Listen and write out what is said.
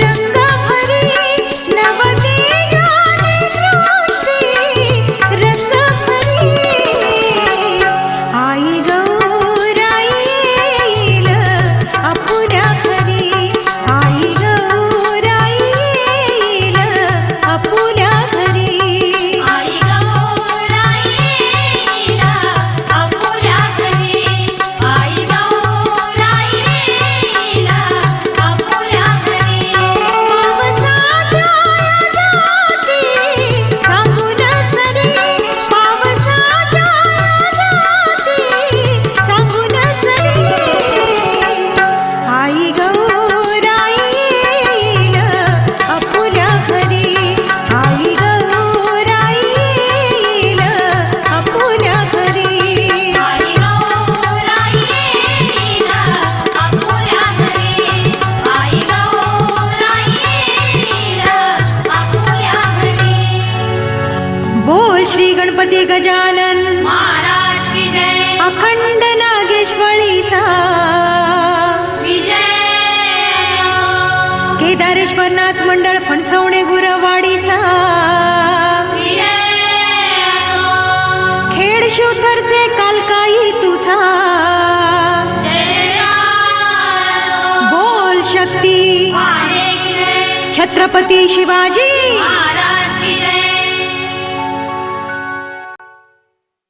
रंगा गणपती गजानन। महाराज की जय। अखंड नागेश्वरीचा। विजय। केदारेश्वर नाच मंडळ फणसवणे गुरवाडीचा। विजय। खेड शिवथरचे कालकाई तुझा। बोल शक्ती। छत्रपती शिवाजी।